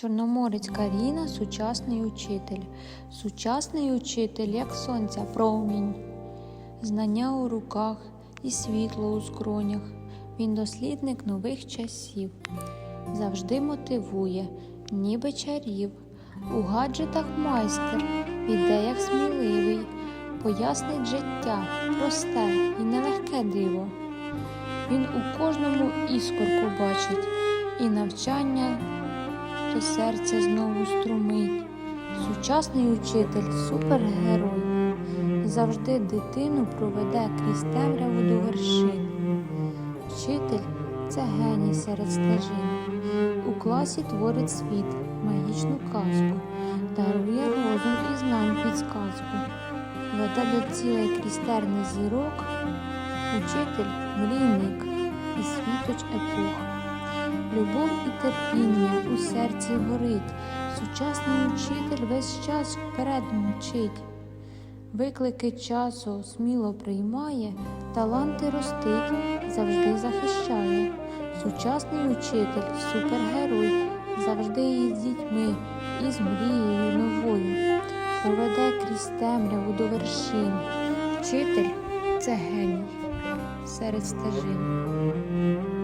Чорноморець Каріна сучасний учитель. Сучасний учитель, як сонця, промінь, знання у руках і світло у скронях. Він дослідник нових часів, завжди мотивує, ніби чарів. У гаджетах майстер, в ідеях сміливий, пояснить життя, просте і нелегке диво. Він у кожному іскорку бачить і навчання до серця знову струмить. Сучасний учитель супергерой. Завжди дитину проведе крізь темряву до вершин. Вчитель це геній серед стежин. У класі творить світ, магічну казку, дарує розум і знань підсказку. Веде до крізь терни зірок. Учитель мрійник і світоч епох. Серці горить. Сучасний учитель весь час вперед мчить. Виклики часу сміло приймає, таланти ростить, завжди захищає. Сучасний учитель, супергерой, завжди із дітьми, і з мрією новою. Проведе крізь темряву до вершин. Вчитель це геній серед стежин.